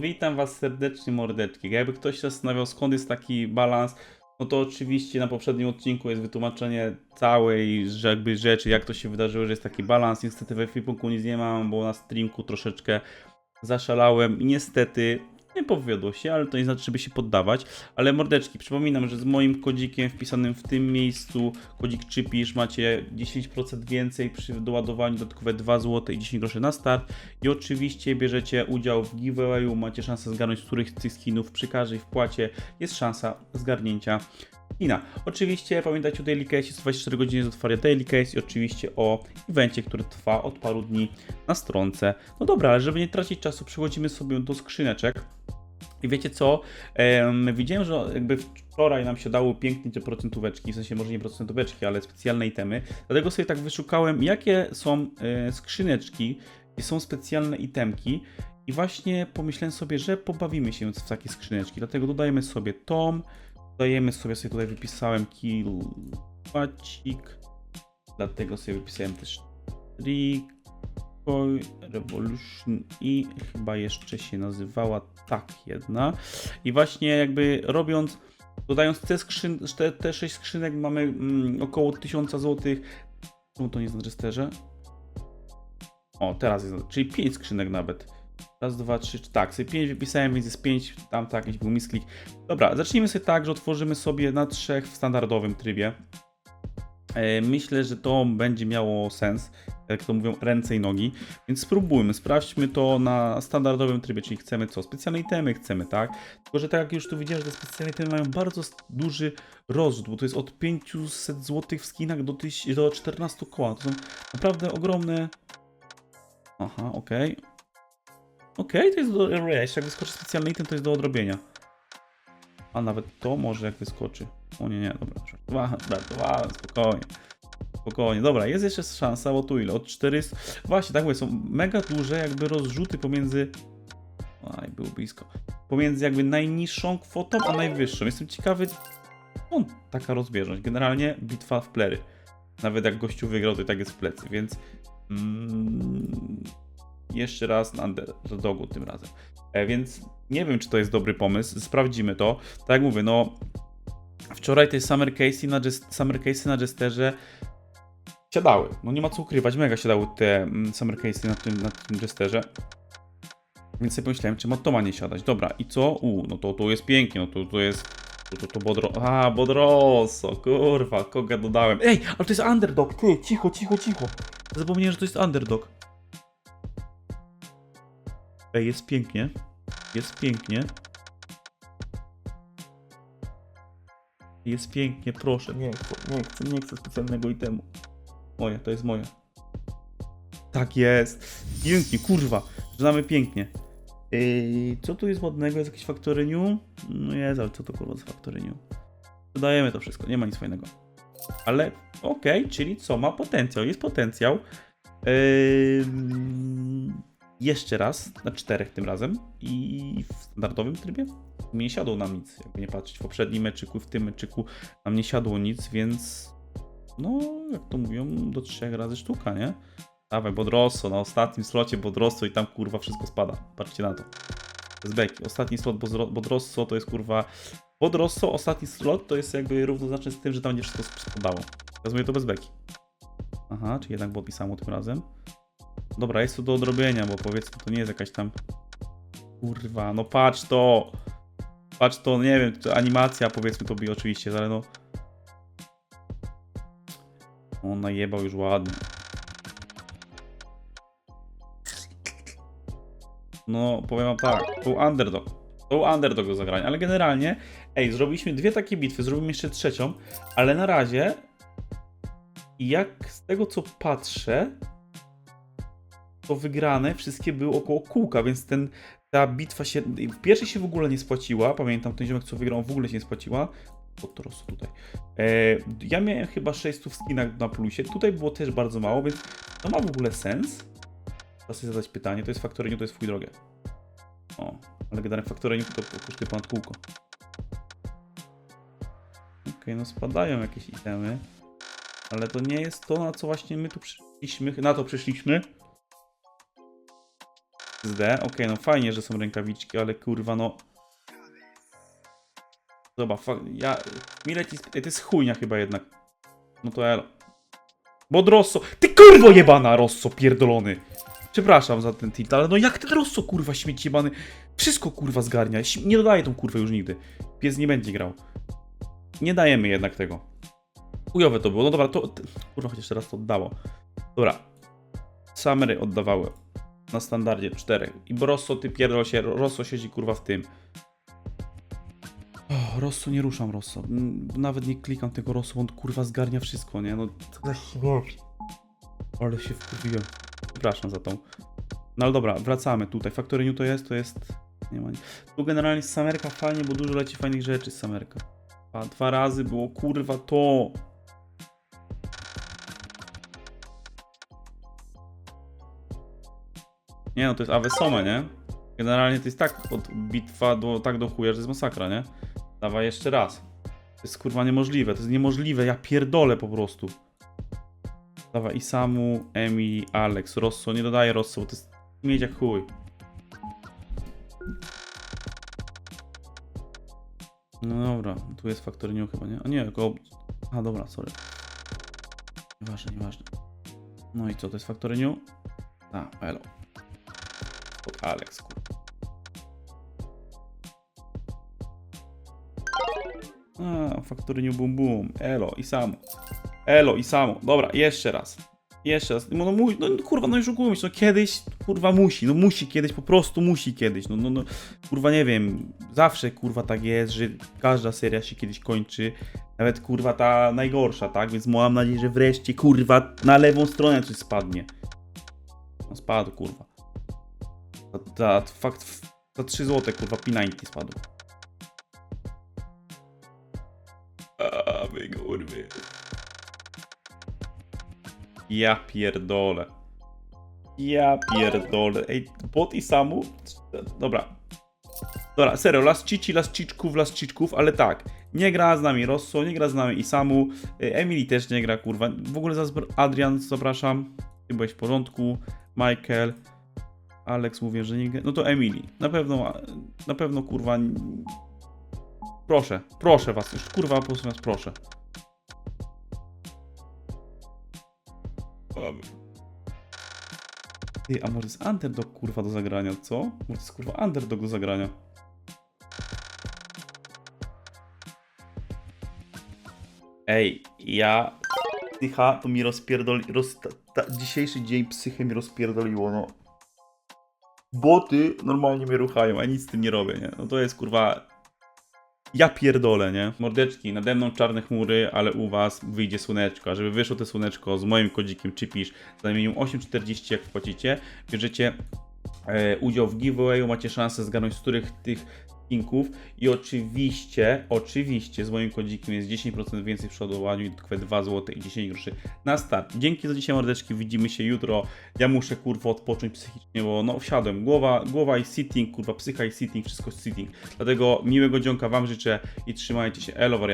Witam was serdecznie mordeczki. Jakby ktoś się zastanawiał skąd jest taki balans, no to oczywiście na poprzednim odcinku jest wytłumaczenie całej jakby rzeczy, jak to się wydarzyło, że jest taki balans. Niestety we Flipunku nic nie mam, bo na streamku troszeczkę zaszalałem i niestety nie powiodło się, ale to nie znaczy, żeby się poddawać. Ale mordeczki, przypominam, że z moim kodzikiem wpisanym w tym miejscu, kodzik czypisz, macie 10% więcej przy doładowaniu, dodatkowe 2 zł i 10 groszy na start. I oczywiście bierzecie udział w giveawayu, macie szansę zgarnąć których z tych skinów przy każdej wpłacie. Jest szansa zgarnięcia skina. Oczywiście pamiętajcie o Daily Case, jest 24 godziny z otwarcia Daily Case i oczywiście o evencie, który trwa od paru dni na stronce. No dobra, ale żeby nie tracić czasu, przechodzimy sobie do skrzyneczek. I wiecie co? Em, widziałem, że jakby wczoraj nam się dało pięknie te procentóweczki, w sensie może nie procentóweczki, ale specjalne itemy. Dlatego sobie tak wyszukałem, jakie są e, skrzyneczki, gdzie są specjalne itemki. I właśnie pomyślałem sobie, że pobawimy się w takie skrzyneczki. Dlatego dodajemy sobie tom, dodajemy sobie, sobie tutaj wypisałem kill pacik, dlatego sobie wypisałem też trik, Toy Revolution i chyba jeszcze się nazywała tak jedna. I właśnie jakby robiąc, dodając te, skrzyn, te, te 6 skrzynek mamy mm, około 1000 zł. Czemu to nie jest na rejesterze? O, teraz jest, czyli 5 skrzynek nawet. Raz, dwa, trzy, tak, sobie 5 wypisałem, więc jest 5, tam tak, jakiś był misklik. Dobra, zacznijmy sobie tak, że otworzymy sobie na trzech w standardowym trybie. E, Myślę, że to będzie miało sens, jak to mówią, ręce i nogi. Więc spróbujmy, sprawdźmy to na standardowym trybie, czyli chcemy co? Specjalne itemy chcemy, tak? Tylko, że tak jak już tu widziałem, że te specjalne itemy mają bardzo duży rozrzut, bo to jest od 500 zł w skinach do, do 14 koła. To są naprawdę ogromne... Aha, okej. Okej, to jest do... Jeszcze jak wyskoczy specjalny item, to jest do odrobienia. A nawet to może jak wyskoczy. O nie, nie, dobra, żartowałem, spokojnie. Spokojnie, dobra, jest jeszcze szansa, bo tu ile? Od 400. Właśnie, tak mówię, są mega duże jakby rozrzuty pomiędzy. Aj, był blisko. Pomiędzy jakby najniższą kwotą, a najwyższą. Jestem ciekawy, skąd taka rozbieżność. Generalnie bitwa w plery. Nawet jak gościu wygrał, to i tak jest w plecy, więc. Mm, jeszcze raz na underdogu tym razem. E, więc nie wiem, czy to jest dobry pomysł. Sprawdzimy to. Tak jak mówię, no. Wczoraj te Summer Casey na, summer casey na Jesterze siadały. No nie ma co ukrywać, mega siadały te mm, Summer Casey na tym, na tym Jesterze. Więc sobie pomyślałem, czy to ma nie siadać. Dobra, i co? U, no to to jest pięknie, no to, to jest... To, to, to Bodro... A, Bodroso, kurwa, kogo dodałem. Ej, ale to jest underdog, ty, cicho, cicho, cicho. Zapomniałem, że to jest underdog. Ej, jest pięknie. Jest pięknie. Jest pięknie, proszę. Nie chcę, nie chcę, nie chcę specjalnego itemu. Moje, to jest moje. Tak jest. Pięknie, kurwa. Znamy pięknie. Yy, co tu jest ładnego? Jest jakieś Factory New? No jest, ale co to kurwa z Factory New? Dodajemy to wszystko, nie ma nic fajnego. Ale okej, czyli co? Ma potencjał, jest potencjał. Yy, jeszcze raz, na czterech tym razem i w standardowym trybie nie siadło nam nic, jakby nie patrzeć. W poprzednim meczyku, w tym meczyku nam nie siadło nic, więc no, jak to mówią, do trzech razy sztuka, nie? Dawaj, Bodrosso, na ostatnim slocie Bodrosso i tam kurwa wszystko spada. Patrzcie na to. Jest beki. Ostatni slot Bodro- Bodrosso to jest kurwa... Bodrosso, ostatni slot to jest jakby równoznaczny z tym, że tam będzie wszystko spadało. Mówię to bez beki. Aha, czy jednak było pisamo tym razem. Dobra, jest to do odrobienia, bo powiedzmy to nie jest jakaś tam... Kurwa, no patrz to! Patrz to, nie wiem, czy animacja powiedzmy to by oczywiście, ale no... On najebał już ładnie. No, powiem wam tak, to był underdog. To był underdog do zagrania, ale generalnie, ej, zrobiliśmy dwie takie bitwy, zrobimy jeszcze trzecią, ale na razie, jak z tego co patrzę, to wygrane wszystkie były około kółka, więc ten, ta bitwa się, w pierwszej się w ogóle nie spłaciła, pamiętam, ten ziomek co wygrał w ogóle się nie spłaciła, pod trosu tutaj. E, ja miałem chyba 600 w skinach na plusie, tutaj było też bardzo mało, więc to ma w ogóle sens? Trzeba sobie zadać pytanie, to jest faktoryniu, to jest fuj drogę. O, ale generalnie faktoryniu to kosztuje ponad kółko. Okej, no spadają jakieś itemy, ale to nie jest to, na co właśnie my tu przyszliśmy, na to przyszliśmy. XD. Okej, no fajnie, że są rękawiczki, ale kurwa no... Fa- ja... Mi leci... sp- Ej, To jest chujnia chyba jednak. No to elo. Bo Rosso... Ty kurwo jebana, Rosso, pierdolony! Przepraszam za ten tilt, ale no jak ten Rosso, kurwa, śmieci jebany. Wszystko, kurwa, zgarnia. Nie dodaję tą kurwę już nigdy. Pies nie będzie grał. Nie dajemy jednak tego. Chujowe to było. No dobra, to... Kurwa, chociaż teraz to oddało. Dobra. Samery oddawały. Na standardzie czterech. I bo Rosso, ty pierdol się. Rosso siedzi, kurwa, w tym. O, Rosso, nie ruszam Rosso. Mm, Nawet nie klikam tego Rosso, on kurwa zgarnia wszystko, nie? No. Ale się wkurwiłem. Przepraszam za tą. No ale dobra, wracamy tutaj. Factory New to jest, to jest... Nie ma... Tu generalnie jest Samerka fajnie, bo dużo leci fajnych rzeczy z Samerka. A dwa razy było kurwa to. Nie no, to jest Avesome, nie? Generalnie to jest tak od bitwa do, tak do chuja, że jest masakra, nie? Dawaj jeszcze raz. To jest kurwa niemożliwe, to jest niemożliwe, ja pierdolę po prostu. Dawaj Isamu, Emi, Alex, Rosso, nie dodaję Rosso, bo to jest mieć jak chuj. No dobra, tu jest Factory New chyba, nie? A nie, tylko... A dobra, sorry. Nieważne, nieważne. No i co, to jest Factory New? A, elo. Od Alex, kurwa. A, Factory New Boom Boom. Elo i samo. Elo i samo. Dobra, jeszcze raz. Jeszcze raz. No, no, mu- no kurwa, no już się, no kiedyś, kurwa musi, no musi kiedyś, po prostu musi kiedyś, no, no, no, kurwa nie wiem, zawsze kurwa tak jest, że każda seria się kiedyś kończy, nawet kurwa ta najgorsza, tak, więc mam nadzieję, że wreszcie kurwa na lewą stronę coś spadnie. No spadł kurwa. Za, za, fakt, za 3 złote kurwa P90 spadł. A, wy kurwy. Ja pierdolę. Ja pierdolę. Ej, bot i samu? Dobra. Dobra, serio, las cici, las ciczków, las ciczków, ale tak. Nie gra z nami Rosso, nie gra z nami Isamu. y, Emily też nie gra, kurwa. W ogóle zazbr- Adrian, zapraszam. Ty byłeś w porządku. Michael. Alex mówię, że nie. No to Emily. Na pewno, na pewno, kurwa. Proszę, proszę was już, kurwa, po prostu was proszę. Ty, a może jest underdog kurwa do zagrania, co? Może jest kurwa underdog do zagrania. Ej, ja... Psycha to mi rozpierdoli... Roz... Ta, ta, dzisiejszy dzień psychy mi rozpierdoliło, no. Boty normalnie mnie ruchają, a nic z tym nie robię, nie? No to jest kurwa... Ja pierdolę, nie? Mordeczki, nade mną czarne chmury, ale u was wyjdzie słoneczko. A żeby wyszło to słoneczko z moim kodzikiem Chipisz za zamienił 8,40 jak wpłacicie, bierzecie e, udział w giveawayu, macie szansę zgarnąć z których tych skinków i oczywiście, oczywiście z moim kodzikiem jest 10% więcej w przeładowaniu i dodatkowe 2 zł i 10 groszy na start. Dzięki za dzisiaj mordeczki, widzimy się jutro. Ja muszę kurwa odpocząć psychicznie, bo no wsiadłem. Głowa, głowa i sitting, kurwa psycha i sitting, wszystko sitting. Dlatego miłego dzionka wam życzę i trzymajcie się. Elo wariat.